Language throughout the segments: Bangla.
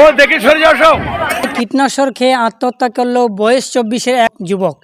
ও দেখে সরে যাও সব। কীটনাশক খেয়ে আত্মহত্যা করল বয়স চব্বিশের এক যুবক।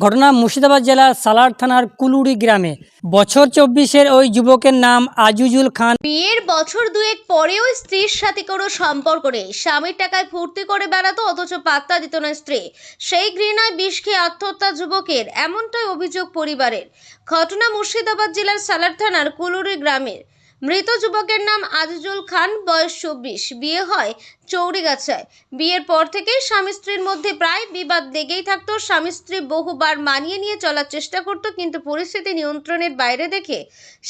ঘটনা মুর্শিদাবাদ জেলার সালার থানার কুলুড়ি গ্রামে। বছর চব্বিশের ওই যুবকের নাম আজিজুল খান। বিয়ের বছর দুয়েক পরেও স্ত্রীর সাথে কোনো সম্পর্ক নেই। স্বামীর টাকায় ফুর্তি করে বেড়াতো অথচ পাত্তা দিত না স্ত্রী। সেই ঘৃণায় বিষ খেয়ে আত্মহত্যা যুবকের এমনটাই অভিযোগ পরিবারের। ঘটনা মুর্শিদাবাদ জেলার সালার থানার কুলুরি গ্রামের। মৃত যুবকের নাম আজিজুল খান বয়স চব্বিশ। বিয়ে হয় চৌরিগাছায় বিয়ের পর থেকেই স্বামী স্ত্রীর মধ্যে প্রায় বিবাদ লেগেই থাকতো। স্বামী স্ত্রী বহুবার মানিয়ে নিয়ে চলার চেষ্টা করতো, কিন্তু পরিস্থিতি নিয়ন্ত্রণের বাইরে দেখে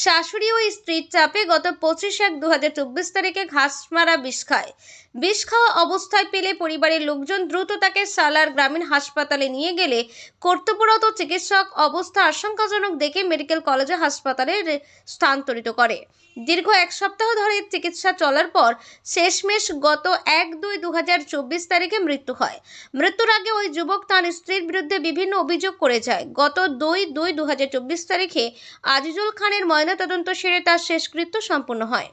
শাশুড়ি ও স্ত্রীর চাপে গত পঁচিশ এক দু হাজার চব্বিশ তারিখে ঘাস মারা বিষ খায়। বিষ খাওয়া অবস্থায় পেলে পরিবারের লোকজন দ্রুত তাকে সালার গ্রামীণ হাসপাতালে নিয়ে গেলে কর্তব্যরত চিকিৎসক অবস্থা আশঙ্কাজনক দেখে মেডিকেল কলেজে হাসপাতালে স্থানান্তরিত করে। দীর্ঘ এক সপ্তাহ ধরে চিকিৎসা চলার পর শেষমেশ গত এক দুই দু হাজার তারিখে মৃত্যু হয়। মৃত্যুর আগে ওই যুবক তার স্ত্রীর বিরুদ্ধে বিভিন্ন অভিযোগ করে যায়। গত দুই দুই দু হাজার তারিখে আজিজুল খানের ময়নাতদন্ত সেরে তার শেষকৃত্য সম্পন্ন হয়।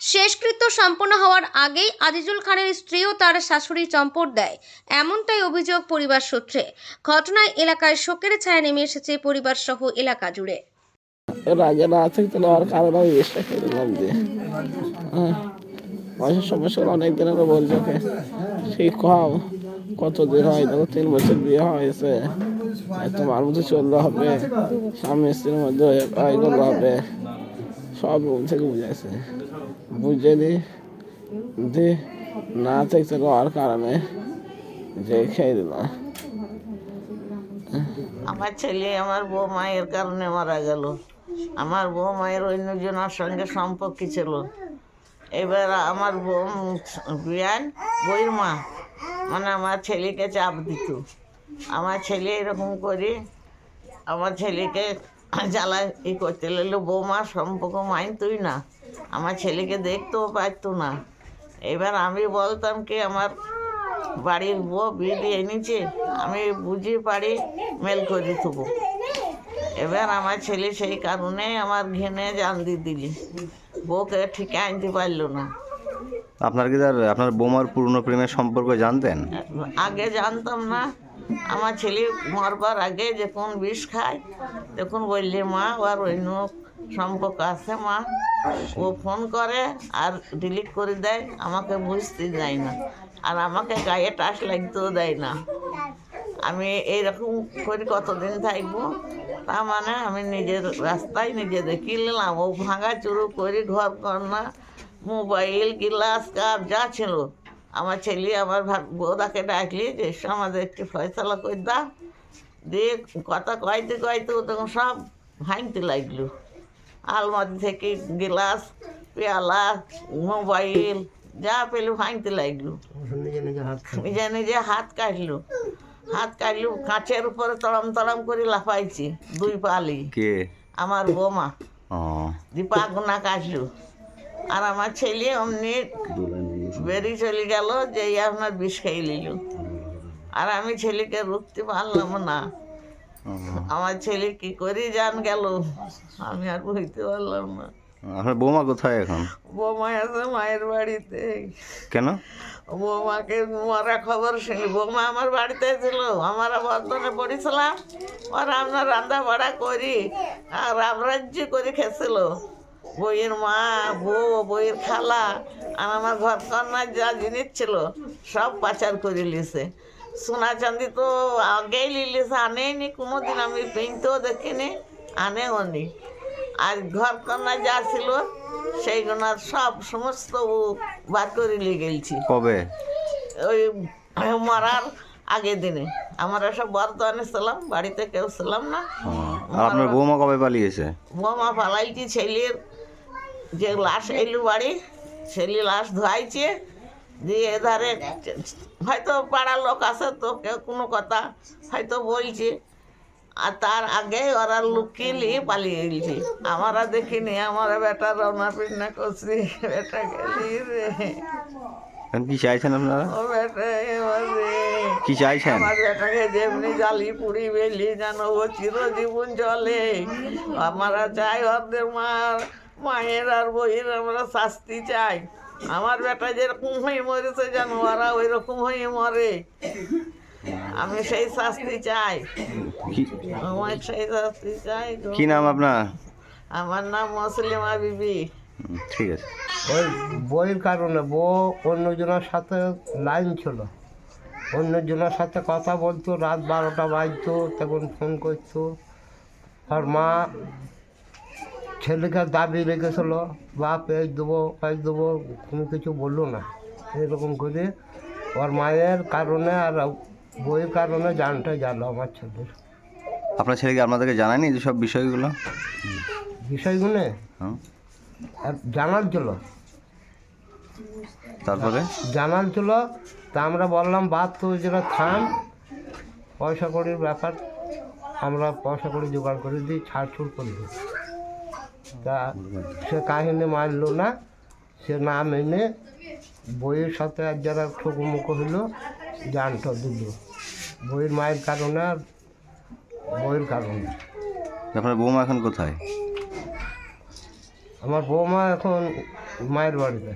শেষকৃত্য সম্পন্ন হওয়ার আগেই আজিজুল খানের স্ত্রীও তার শাশুড়ি চম্পট দেয়। এমনটাই অভিযোগ পরিবার সূত্রে। ঘটনায় এলাকায় শোকের ছায়া নেমে এসেছে পরিবার সহ এলাকা জুড়ে। এর আগে না থাকতে নেওয়ার কারণে আমি। বিষটা খেয়ে দিলাম দিয়ে হ্যাঁ পয়সার সমস্যা অনেক দিন আগে বলছে ওকে কম কত দিন হয় দেখো তিন বছর বিয়ে হয়েছে তোমার মধ্যে চললে হবে, স্বামী স্ত্রীর মধ্যে এগুলো হবে। সব রুম থেকে বুঝাইছে। বুঝে দি দি, না থাকতে নেওয়ার কারণে যে খেয়ে দিলাম আমার ছেলে, আমার বউ মায়ের কারণে মারা গেল। আমার বউ মায়ের অন্যজনের সঙ্গে সম্পর্ক ছিল। এবার আমার বিয়ান বইয়ের মা। মানে আমার ছেলেকে চাপ দিত। আমার ছেলে এরকম করে আমার ছেলেকে জ্বালা ই করতে লাগল, বৌমা, সম্পর্ক মানতই না। আমার ছেলেকে দেখতেও পারতো না। এবার আমি বলতাম কি, আমার বাড়ির বউ বিয়ে দিয়ে এনেছে, আমি বুঝি পারি মেল করে থবো। এবার আমার ছেলে সেই কারণে আমার ঘেনে জান দিয়ে দিলি। বউকে ঠিক আনতে পারল না। আপনার কি তার আপনার বৌমার পুরনো প্রেমের সম্পর্ক জানতেন? আগে জানতাম না। আমার ছেলে মরবার আগে যখন বিষ খায় তখন বললে মা ওর অন্য সম্পর্ক আছে মা। ও ফোন করে আর ডিলিট করে দেয় আমাকে বুঝতে দেয় না। আর আমাকে গায়ে টাস লাগতেও দেয় না। আমি এইরকম করে কতদিন থাকব? তা মানে আমি নিজের রাস্তায় নিজে দেখি নিলাম। ও ভাঙা চুরু করে ঘর কন্যা মোবাইল গিলাস কাপ যা ছিল। আমার ছেলে আমার বউদাকে ডাকলি যে আমাদের একটু ফয়সলা করে দাও দিয়ে কথা কয়তে কয়তে ও তখন সব ভাঙতে লাগল। আলমারি থেকে গিলাস পেয়ালা মোবাইল যা পেল ভাঙতে লাগল। নিজে নিজে হাত কাটলো। হাত কাটলো কাঁচের উপরে তড়াম তড়াম করে লাফাইছি দুই পালি। কে? আমার বৌমা। দীপা গুনা কাটলো আর আমার ছেলে অমনি বেরিয়ে চলে গেল যে আপনার বিষ খেয়ে নিল। আর আমি ছেলেকে রুখতে পারলাম না। আমার ছেলে কি করে জান গেল। আমি আর বুঝতে পারলাম না। আপনার বৌমা কোথায় এখন? বৌমা আছে মায়ের বাড়িতে। কেন? বৌমাকে মরা খবর শুনি। বৌমা আমার বাড়িতে ছিল আমার বর্ধনে পড়েছিলাম। আর আমরা রান্না বাড়া করি আর রামরাজ্য করে খেয়েছিল। বইয়ের মা বউ বইয়ের খালা আর আমার ঘর কন্যার যা জিনিস ছিল সব পাচার করে লিছে সোনা চাঁদি তো আগেই লিলিছে আনেনি কোনো দিন আমি পিনতেও দেখিনি আনেও নি আর ঘর কন্যা যা ছিল সেইগুলো সব সমস্ত বার করে নিয়ে গেছি কবে? ওই মরার আগের দিনে। আমরা সব বর্ধমানে ছিলাম বাড়িতে কেউ ছিলাম না। আর আপনার বৌমা কবে পালিয়েছে? বোমা পালাইছি ছেলের যে লাশ এলু বাড়ি ছেলে লাশ ধোয়াইছে দিয়ে এধারে হয়তো পাড়ার লোক আছে তো কেউ কোনো কথা হয়তো বলছে। আর তার আগে ওরা লুকিয়ে পালিয়ে গেছে আমরা দেখিনি আমার বেটা রওনা পিন্না করছি বেটা গেলি রে। কি চাইছেন আপনারা? ও বেটা কি চাইছেন? আমার বেটাকে যেমনি জালি পুড়ি বেলি যেন ও চিরজীবন চলে। আমরা চাই ওদের মার মায়ের আর বইয়ের আমরা শাস্তি চাই। আমার বেটা যেরকম হয়ে মরেছে যেন ওরা ওই রকম হয়ে মরে। আমি সেই শাস্তি চাই। আমার সেই শাস্তি চাই। কি নাম আপনার? আমার নাম মুসলিমা বিবি। ঠিক আছে। ওই বইয়ের কারণে বউ অন্যজনের সাথে লাইন ছিল। অন্যজনের সাথে কথা বলতো রাত বারোটা বাজতো তখন ফোন করতো। আর মা ছেলেকে দাবি রেখেছিল বাপ এই দেবো এই দেবো কোনো কিছু বলল না। এরকম করে ওর মায়ের কারণে আর বইয়ের কারণে জানটা জানলো আমার ছেলের। আপনার ছেলেকে আপনাদেরকে জানায়নি যেসব বিষয়গুলো? বিষয়গুলো? আর জানার ছিল তারপরে? জানার ছিল তা আমরা বললাম বাদ তো যেটা থাম। পয়সা কড়ির ব্যাপার আমরা পয়সা কড়ি জোগাড় করে দিই ছাড়ছুড় করে দিই। তা সে কাহিনী মানলো না সে না মেনে বইয়ের সাথে আর যারা ঠকুমুখো হলো জানটা দিল। বইয়ের মায়ের কারণে আর বইয়ের কারণে। আপনার বৌমা এখন কোথায়? আমার বৌমা এখন মায়ের বাড়িতে।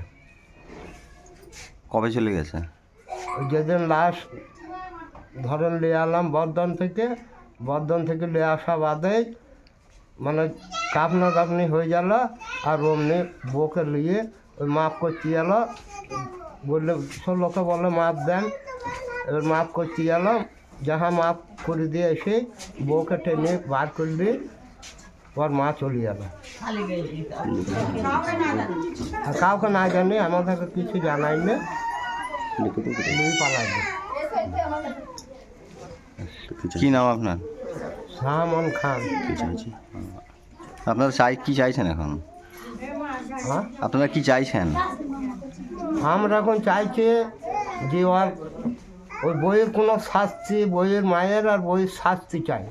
কবে চলে গেছে? ওই যেদিন লাশ ধরেন নিয়ে আলাম বর্ধন থেকে বর্ধন থেকে নিয়ে আসা বাদে মানে কাপনা কাপনি হয়ে গেল আর অমনি বউকে নিয়ে ওই মাপ করতে গেল। বললে সব লোকে বলে মাপ দেন। এবার মাপ করতে গেলাম। যাহা মাপ করে দিয়ে এসে বউকে টেনে বার করলি ওর মা চলে গেল আর কাউকে না জানি আমাদেরকে কিছু জানাই না। দুই পালাইনি কি নাম আপনার? সামন খান। আপনারা চাই কি চাইছেন এখন? হ্যাঁ? আপনারা কি চাইছেন? আমরা এখন চাইছে যে ওর ওই বইয়ের কোনো শাস্তি বইয়ের মায়ের আর বইয়ের শাস্তি চাই।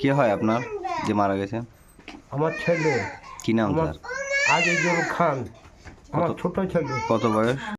কি হয় আপনার যে মারা গেছে? আমার ছেলে। কি নাম আজ তার? আজিজুল খান আমার ছোট ছেলে। কত বয়স?